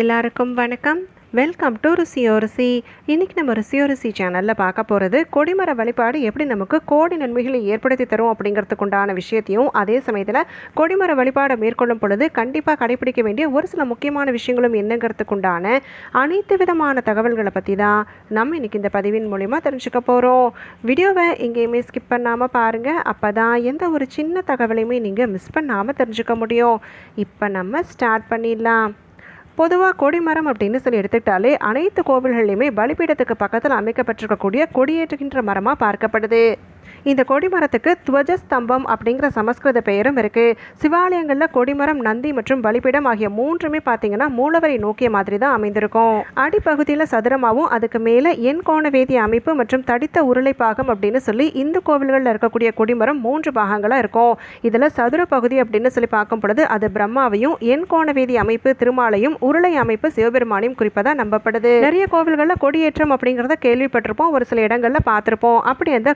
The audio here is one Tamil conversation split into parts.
எல்லாருக்கும் வணக்கம். வெல்கம் டு ருசியோ ருசி. இன்றைக்கி நம்ம ருசியோரிசி சேனலில் பார்க்க போகிறது கொடிமர வழிபாடு எப்படி நமக்கு கோடி நன்மைகளை ஏற்படுத்தி தரும் அப்படிங்கிறதுக்குண்டான விஷயத்தையும் அதே சமயத்தில் கொடிமர வழிபாடை மேற்கொள்ளும் பொழுது கண்டிப்பாக கடைபிடிக்க வேண்டிய ஒரு சில முக்கியமான விஷயங்களும் என்னங்கிறதுக்கு உண்டான அனைத்து விதமான தகவல்களை பற்றி தான் நம்ம இன்றைக்கி இந்த பதிவின் மூலிமா தெரிஞ்சுக்க போகிறோம் வீடியோவை எங்கேயுமே ஸ்கிப் பண்ணாமல் பாருங்கள் அப்போ தான் எந்த ஒரு சின்ன தகவலையுமே நீங்கள் மிஸ் பண்ணாமல் தெரிஞ்சுக்க முடியும். இப்போ நம்ம ஸ்டார்ட் பண்ணிடலாம். பொதுவாக கொடிமரம் அப்படின்னு சொல்லி எடுத்துக்கிட்டாலே அனைத்து கோவில்கள்லையுமே பலிபீடத்துக்கு பக்கத்தில் அமைக்கப்பட்டிருக்கக்கூடிய கொடியேற்றுகின்ற மரமாக பார்க்கப்படுது. இந்த கொடிமரத்துக்கு துவஜஸ்தம்பம் அப்படிங்கிற சமஸ்கிருத பெயரும் இருக்குது சிவாலயங்களில் கொடிமரம் நந்தி மற்றும் பலிபீடம் ஆகிய மூன்றுமே பார்த்தீங்கன்னா மூலவரை நோக்கிய மாதிரி தான் அமைந்திருக்கும். அடிப்பகுதியில் சதுரமாகவும் அதுக்கு மேலே எண் கோணவேதி அமைப்பு மற்றும் தடித்த உருளை பாகம் அப்படின்னு சொல்லி இந்து கோவில்களில் இருக்கக்கூடிய கொடிமரம் மூன்று பாகங்களாக இருக்கும். இதில் சதுர பகுதி அப்படின்னு சொல்லி பார்க்கும் பொழுது அது பிரம்மாவையும் எண் கோணவேதி அமைப்பு திருமாலையும் உருளை அமைப்பு சிவபெருமானையும் குறிப்பதாக நம்பப்படுது. நிறைய கோவில்களில் கொடியேற்றம் அப்படிங்கிறத கேள்விப்பட்டிருப்போம். ஒரு சில இடங்களில் பார்த்துருப்போம். அப்படி அந்த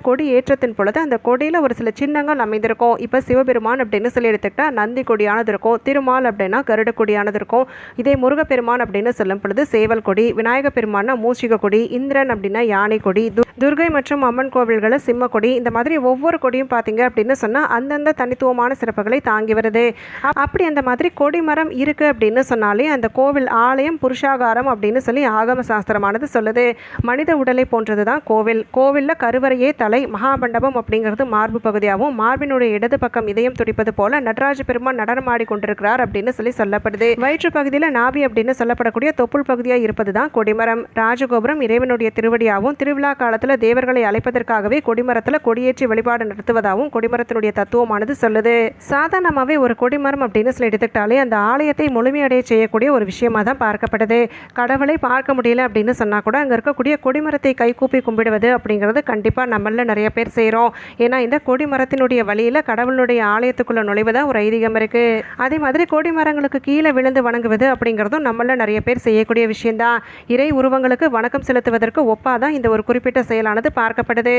கொடியேற்றத்தின் பொழுது அந்த கொடியில் ஒரு சில சின்னங்கள் அமைந்திருக்கும். இப்போ சிவபெருமான் அப்படின்னு சொல்லி எடுத்துக்கிட்டா நந்தி கொடியானது இருக்கும். திருமால் அப்படின்னா கருட கொடியானது இருக்கும். இதே முருகப்பெருமான் அப்படின்னு சொல்லும் பொழுது சேவல் கொடி விநாயக பெருமான்னா மூஷிக கொடி இந்திரன் அப்படின்னா யானை கொடி துர்கை மற்றும் அம்மன் கோவில்களில் சிம்ம கொடி. இந்த மாதிரி ஒவ்வொரு கொடியும் பார்த்தீங்க அப்படின்னு சொன்னால் அந்தந்த தனித்துவமான சிறப்புகளை தாங்கி வருது. அப்படி அந்த மாதிரி கொடிமரம் இருக்குது அப்படின்னு சொன்னாலே அந்த கோவில் ஆலயம் புருஷாகாரம் அப்படின்னு சொல்லி ஆகம சாஸ்திரமானது சொல்லுது. மனித உடலை போன்றது தான் கோவில். கோவிலில் கருவறையே தலை மகாமண்டபம் அப்படிங்கிறது மார்பு பகுதியாகவும் மார்பினுடைய இடது பக்கம் இதயம் துடிப்பது போல நடராஜ பெருமான் நடனமாடி கொண்டிருக்கிறார் அப்படின்னு சொல்லி சொல்லப்படுது. வயிற்று பகுதியில் நாபி அப்படின்னு சொல்லப்படக்கூடிய தொப்புள் பகுதியாக இருப்பது தான் கொடிமரம் ராஜகோபுரம் இறைவனுடைய திருவடியாகவும் திருவிழா காலத்தில் தேவர்களை அழைப்பதற்காகவே கொடிமரத்தில் கொடியேற்றி வழிபாடு நடத்துவதாகவும் கொடிமரத்தினுடைய தத்துவமானது சொல்லுது. சாதாரணமாகவே ஒரு கொடிமரம் அப்படின்னு சொல்லி எடுத்துக்கிட்டாலே அந்த ஆலயத்தை முழுமையடைய செய்யக்கூடிய ஒரு விஷயமா தான் பார்க்கப்படுது. கடவுளை பார்க்க முடியல அப்படின்னு சொன்னால் கூட அங்கே இருக்கக்கூடிய கொடிமரத்தை கைகூப்பி கும்பிடுவது அப்படிங்கிறது கண்டிப்பாக நம்மள நிறைய பேர் செய்கிறோம் ஏன்னா இந்த கொடிமரத்தினுடைய வழியில் கடவுளுடைய ஆலயத்துக்குள்ளே நுழைவதாக ஒரு ஐதீகம் இருக்குது அதே மாதிரி கொடிமரங்களுக்கு கீழே விழுந்து வணங்குவது அப்படிங்கிறதும் நம்மள நிறைய பேர் செய்யக்கூடிய விஷயம்தான். இறை உருவங்களுக்கு வணக்கம் செலுத்துவதற்கு ஒப்பாக தான் இந்த ஒரு குறிப்பிட்ட செயலானது பார்க்கப்படுது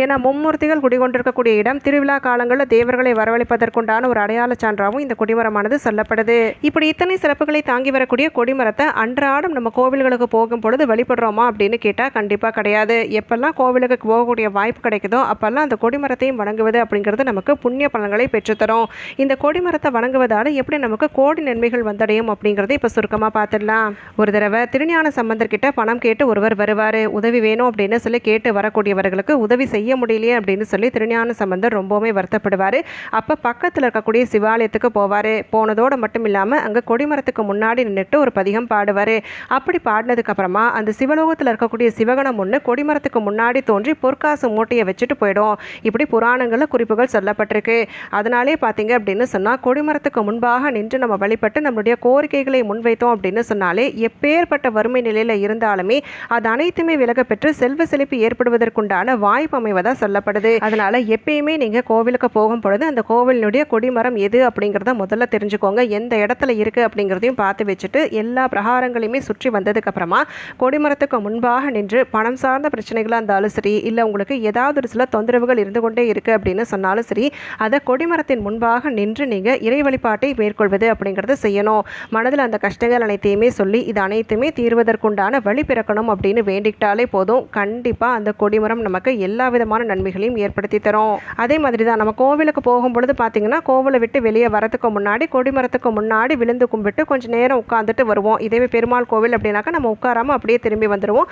ஏன்னா மும்மூர்த்திகள் குடிகொண்டிருக்கக்கூடிய இடம் திருவிழா காலங்களில் தேவர்களை வரவழைப்பதற்குண்டான ஒரு அடையாள சான்றாகவும் இந்த கொடிமரமானது சொல்லப்படுது இப்படி இத்தனை சிறப்புகளை தாங்கி வரக்கூடிய கொடிமரத்தை அன்றாடம் நம்ம கோவில்களுக்கு போகும் பொழுது வழிபடுறோமா அப்படின்னு கேட்டால் கண்டிப்பாக கிடையாது. எப்பெல்லாம் கோவிலுக்கு போகக்கூடிய வாய்ப்பு கிடைக்குதோ அப்பெல்லாம் அந்த கொடிமரத்தையும் வணங்குவது அப்படிங்கிறது நமக்கு புண்ணிய பலன்களை பெற்றுத்தரும். இந்த கொடிமரத்தை வணங்குவதால் எப்படி நமக்கு கோடி நன்மைகள் வந்தடையும் அப்படிங்கிறத இப்போ சுருக்கமாக பார்த்துடலாம். ஒரு தடவை திருஞான சம்பந்தர்கிட்ட பணம் கேட்டு ஒருவர் வருவார். உதவி வேணும் அப்படின்னு சொல்லி கேட்டு வரக்கூடியவர்களுக்கு உதவி செய்ய முடியலையே அப்படின்னு சொல்லி திருஞான சம்பந்தர் ரொம்பவுமே வருத்தப்படுவார். அப்போ பக்கத்தில் இருக்கக்கூடிய சிவாலயத்துக்கு போவார். போனதோடு மட்டும் இல்லாமல் அங்கே கொடிமரத்துக்கு முன்னாடி நின்றுட்டு ஒரு பதிகம் பாடுவார். அப்படி பாடினதுக்கு அப்புறமா அந்த சிவலோகத்தில் இருக்கக்கூடிய சிவகணம் ஒன்று கொடிமரத்துக்கு முன்னாடி தோன்றி பொற்காசு மூட்டையை வச்சுட்டு போயிடும். இப்படி புராணங்களில் குறிப்புகள் சொல்லப்பட்டிருக்கு. அதனாலே பார்த்தீங்க அப்படின்னு சொன்னால் கொடிமரத்துக்கு முன்பாக நின்று நம்ம வழிபட்டு நம்மளுடைய கோரிக்கைகளை முன்வைத்தோம் அப்படின்னு சொன்னாலே எப்பேற்பட்ட வறுமை நிலையில் இருந்தாலுமே அது அனைத்துமே விலக பெற்று செல்வ செழிப்பு ஏற்படுவதற்குண்டான வாய்ப்பு அமைவதா சொல்லப்படுது. அதனால எப்பயுமே நீங்கள் கோவிலுக்கு போகும் பொழுது அந்த கோவிலினுடைய கொடிமரம் எது அப்படிங்கிறத முதல்ல தெரிஞ்சுக்கோங்க. எந்த இடத்துல இருக்குது அப்படிங்கிறதையும் பார்த்து வச்சுட்டு எல்லா பிரகாரங்களையுமே சுற்றி வந்ததுக்கு அப்புறமா கொடிமரத்துக்கு முன்பாக நின்று பணம் சார்ந்த பிரச்சனைகளாக இருந்தாலும் சரி இல்லை உங்களுக்கு ஏதாவது ஒரு சில தொந்தரவுகள் இருந்து கொண்டே இருக்குது அப்படின்னு சொன்னாலும் சரி அதை கொடிமரத்தின் முன்பாக நின்று நீங்கள் இறை வழிபாட்டை மேற்கொள்வது அப்படிங்கிறத செய்யணும். மனதில் அந்த கஷ்டங்கள் அனைத்தையுமே சொல்லி இது அனைத்துமே தீர்வதற்குண்டான வழி பிறக்கணும் அப்படின்னு வேண்டிக்கிட்டாலே போதும். கண்டிப்பாக அந்த கொடிமரம் நமக்கு எல்லா விதமான நன்மைகளையும் ஏற்படுத்தி தரும். அதே மாதிரி தான் நம்ம கோவிலுக்கு போகும் பொழுது பார்த்தீங்கன்னா கோவிலை விட்டு வெளியே வரதுக்கு முன்னாடி கொடிமரத்துக்கு முன்னாடி விழுந்து கும்பிட்டு கொஞ்சம் நேரம் உட்காந்துட்டு வருவோம். இதே பெருமாள் கோவில் அப்படின்னாக்கா நம்ம உட்காராம அப்படியே திரும்பி வந்துடுவோம்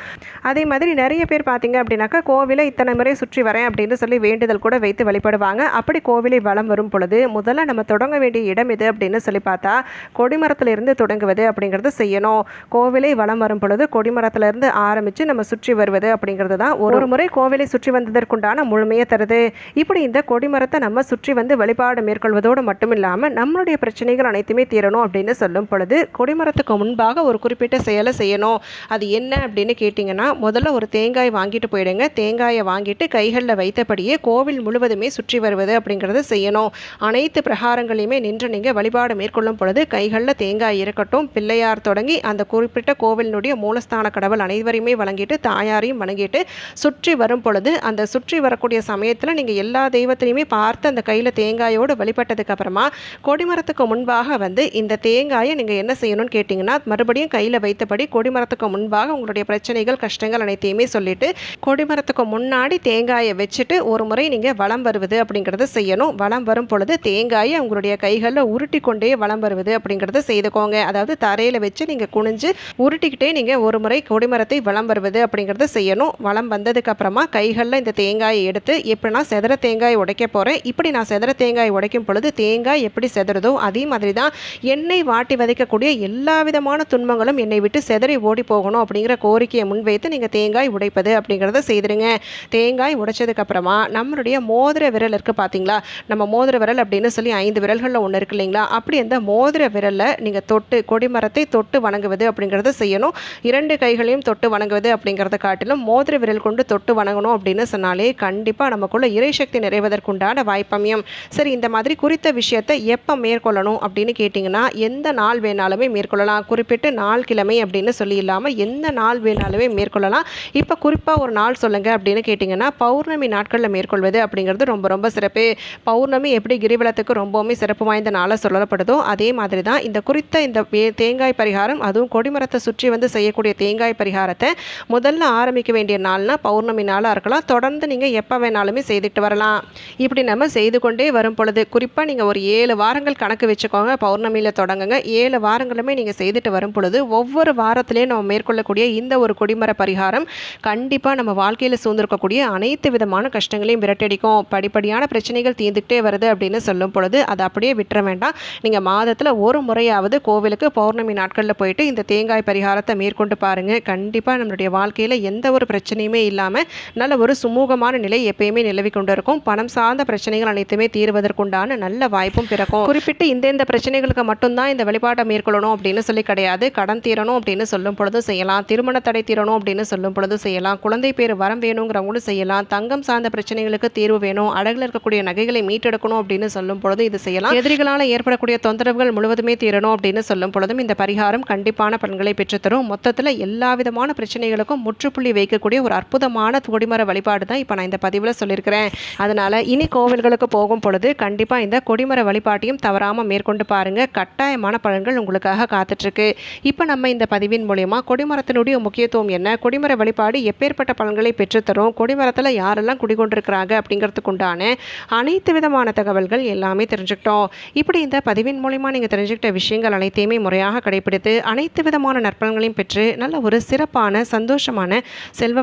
அதே மாதிரி நிறைய பேர் பார்த்தீங்க அப்படின்னாக்கா கோவிலை இத்தனை முறை சுற்றி வரேன் அப்படின்னு சொல்லி வேண்டுதல் கூட வைத்து வழிபடுவாங்க. அப்படி கோவிலை வளம் வரும் பொழுது முதல்ல நம்ம தொடங்க வேண்டிய இடம் எது அப்படின்னு சொல்லி பார்த்தா கொடிமரத்திலிருந்து தொடங்குவது அப்படிங்கிறது செய்யணும். கோவிலை வளம் வரும் பொழுது கொடிமரத்திலிருந்து ஆரம்பித்து நம்ம சுற்றி வருவது அப்படிங்கிறது தான் ஒரு முறை கோவிலை சுற்றி வந்ததற்குண்டான முழுமையை தருது. இப்படி இந்த கொடிமரத்தை நம்ம சுற்றி வந்து வழிபாடு மேற்கொள்வதோடு மட்டும் இல்லாமல் நம்மளுடைய பிரச்சனைகள் அனைத்துமே தீரணும் அப்படின்னு சொல்லும் பொழுது கொடிமரத்துக்கு முன்பாக ஒரு குறிப்பிட்ட செயலை செய்யணும். அது என்ன அப்படின்னு கேட்டிங்கன்னா முதல்ல ஒரு தேங்காய் வாங்கிட்டு போயிடுங்க. தேங்காயை வாங்கிட்டு கைகளில் வைத்தபடியே கோவில் முழுவதுமே சுற்றி வருவது அப்படிங்கிறத செய்யணும். அனைத்து பிரகாரங்களையுமே நின்று நீங்கள் வழிபாடு மேற்கொள்ளும் பொழுது கைகளில் தேங்காய் இருக்கட்டும் பிள்ளையார் தொடங்கி அந்த குறிப்பிட்ட கோவிலினுடைய மூலஸ்தான கடவுள் அனைவரையுமே வழங்கிட்டு தாயாரையும் வணங்கிட்டு சுற்றி வரும் பொழுது அந்த சுற்றி வரக்கூடிய சமயத்தில் நீங்கள் எல்லா தெய்வத்திலையுமே பார்த்து அந்த கையில் தேங்காயோடு வழிபட்டதுக்கப்புறமா கொடிமரத்துக்கு முன்பாக வந்து இந்த தேங்காயை நீங்கள் என்ன செய்யணும்னு கேட்டிங்கன்னா மறுபடியும் கையில் வைத்தபடி கொடிமரத்துக்கு முன்பாக உங்களுடைய பிரச்சனைகள் கஷ்டங்கள் அனைத்தையுமே சொல்லிட்டு கொடிமரத்துக்கு முன்னாடி தேங்காயை வச்சுட்டு ஒரு முறை நீங்கள் வளம் வருவது அப்படிங்கிறத செய்யணும். வளம் வரும் பொழுது தேங்காயை உங்களுடைய கைகளில் உருட்டி கொண்டே வளம் வருவது அப்படிங்கிறத செய்துக்கோங்க. அதாவது தரையில் வச்சு நீங்கள் குனிஞ்சு உருட்டிக்கிட்டே நீங்கள் ஒரு முறை கொடிமரத்தை வளம் வருவது அப்படிங்கிறத செய்யணும். வலம் வந்ததுக்கு அப்புறமா கைகளில் இந்த தேங்காயை எடுத்து எப்படி நான் செதற தேங்காய் உடைக்க போகிறேன் இப்படி நான் செதற தேங்காய் உடைக்கும் பொழுது தேங்காய் எப்படி செதறதோ அதே மாதிரி தான் எண்ணெய் வாட்டி வதைக்கக்கூடிய எல்லா விதமான துன்பங்களும் என்னை விட்டு செதறி ஓடி போகணும் அப்படிங்கிற கோரிக்கையை முன்வைத்து நீங்கள் தேங்காய் உடைப்பது அப்படிங்கிறத செய்திருங்க. தேங்காய் உடைச்சதுக்கப்புறமா நம்மளுடைய மோதிர விரல் இருக்குது பார்த்தீங்களா நம்ம மோதிர விரல் அப்படின்னு சொல்லி ஐந்து விரல்களில் ஒன்று இருக்கு இல்லைங்களா? அப்படி அந்த மோதிர விரலில் நீங்கள் தொட்டு கொடிமரத்தை தொட்டு வணங்குவது அப்படிங்கிறத செய்யணும். இரண்டு கைகளையும் தொட்டு வணங்குவது அப்படிங்கிறத காட்டிலும் மோதிர விரல் கொண்டு தொட்டு வணங்கணும் அப்படின்னு சொன்னாலே கண்டிப்பாக நமக்குள்ள இறைசக்தி நிறைவதற்குண்டான வாய்ப்பமையும் சரி இந்த மாதிரி குறித்த விஷயத்தை எப்போ மேற்கொள்ளணும் அப்படின்னு கேட்டிங்கன்னா எந்த நாள் வேணாலுமே மேற்கொள்ளலாம். குறிப்பிட்டு நாள் கிழமை அப்படின்னு சொல்லி இல்லாமல் எந்த நாள் வேணாலுமே மேற்கொள்ளலாம். இப்போ குறிப்பாக ஒரு நாள் சொல்லுங்கள் அப்படின்னு கேட்டிங்கன்னா பௌர்ணமி நாட்களில் மேற்கொள்வது அப்படிங்கிறது ரொம்ப ரொம்ப சிறப்பு. பௌர்ணமி எப்படி கிரிவலத்துக்கு ரொம்பவுமே சிறப்பு வாய்ந்த நாளாக சொல்லப்படுதோ அதே மாதிரி தான் இந்த குறித்த இந்த தேங்காய் பரிகாரம் அதுவும் கொடிமரத்தை சுற்றி வந்து செய்யக்கூடிய தேங்காய் பரிகாரத்தை முதல்ல ஆரம்பிக்க வேண்டிய நாள் நாள்னா பௌர்ணமி நாளாக இருக்கலாம். தொடர்ந்து நீங்கள் எப்போ வேணாலுமே செய்துட்டு வரலாம். இப்படி நம்ம செய்து கொண்டே வரும் பொழுது குறிப்பாக நீங்கள் ஒரு ஏழு வாரங்கள் கணக்கு வச்சுக்கோங்க பௌர்ணமியில் தொடங்குங்க. ஏழு வாரங்களுமே நீங்கள் செய்துட்டு வரும் பொழுது ஒவ்வொரு வாரத்திலையும் நம்ம மேற்கொள்ளக்கூடிய இந்த ஒரு கொடிமர பரிகாரம் கண்டிப்பாக நம்ம வாழ்க்கையில் சூழ்ந்திருக்கக்கூடிய அனைத்து விதமான கஷ்டங்களையும் விரட்டடிக்கும் படிப்படியான பிரச்சனைகள் தீர்ந்துக்கிட்டே வருது அப்படின்னு சொல்லும் பொழுது அதை அப்படியே விட்டுற வேண்டாம். நீங்கள் மாதத்தில் ஒரு முறையாவது கோவிலுக்கு பௌர்ணமி நாட்களில் போயிட்டு இந்த தேங்காய் பரிகாரத்தை மேற்கொண்டு பாருங்கள் கண்டிப்பாக நம்மளுடைய வாழ்க்கையில் எந்த ஒரு பிரச்சனையும் பிரச்சனையுமே இல்லாமல் நல்ல ஒரு சுமூகமான நிலை எப்பயுமே நிலவி கொண்டு இருக்கும் பணம் சார்ந்த பிரச்சனைகள் அனைத்துமே தீர்வதற்குண்டான நல்ல வாய்ப்பும் பிறக்கும். குறிப்பிட்டு இந்தந்த பிரச்சனைகளுக்கு மட்டும்தான் இந்த வழிபாட்டை மேற்கொள்ளணும் அப்படின்னு சொல்லி கிடையாது. கடன் தீரணும் அப்படின்னு சொல்லும் பொழுதும் செய்யலாம். திருமண தடை தீரணும் அப்படின்னு சொல்லும் பொழுதும் செய்யலாம். குழந்தை பேர் வரம் வேணுங்கிறவங்களும் செய்யலாம். தங்கம் சார்ந்த பிரச்சனைகளுக்கு தீர்வு வேணும். அடகுல இருக்கக்கூடிய நகைகளை மீட்டெடுக்கணும் அப்படின்னு சொல்லும் பொழுது இது செய்யலாம். எதிரிகளால் ஏற்படக்கூடிய தொந்தரவுகள் முழுவதுமே தீரணும் அப்படின்னு சொல்லும் பொழுதும் இந்த பரிகாரம் கண்டிப்பான பலன்களை பெற்றுத்தரும் மொத்தத்தில் எல்லா விதமான பிரச்சனைகளுக்கும் முற்றுப்புள்ளி வைக்கக்கூடிய ஒரு அற்புதமான கொடிமர வழிபாடு தான் இப்போ நான் இந்த பதிவில் சொல்லியிருக்கிறேன். அதனால் இனி கோவில்களுக்கு போகும் பொழுது கண்டிப்பாக இந்த கொடிமர வழிபாட்டையும் தவறாமல் மேற்கொண்டு பாருங்க. கட்டாயமான பலன்கள் உங்களுக்காக காத்துட்ருக்கு. இப்போ நம்ம இந்த பதிவின் மூலயமா கொடிமரத்தினுடைய முக்கியத்துவம் என்ன? கொடிமர வழிபாடு எப்பேற்பட்ட பலன்களை பெற்றுத்தரும்? கொடிமரத்தில் யாரெல்லாம் குடிகொண்டிருக்கிறாங்க அப்படிங்கிறதுக்குண்டான அனைத்து விதமான தகவல்கள் எல்லாமே தெரிஞ்சுக்கிட்டோம். இப்படி இந்த பதிவின் மூலயமா நீங்கள் தெரிஞ்சுக்கிட்ட விஷயங்கள் அனைத்தையுமே முறையாக கடைபிடித்து அனைத்து விதமான நற்பலன்களையும் பெற்று நல்ல ஒரு சிறப்பான சந்தோஷமான செல்வ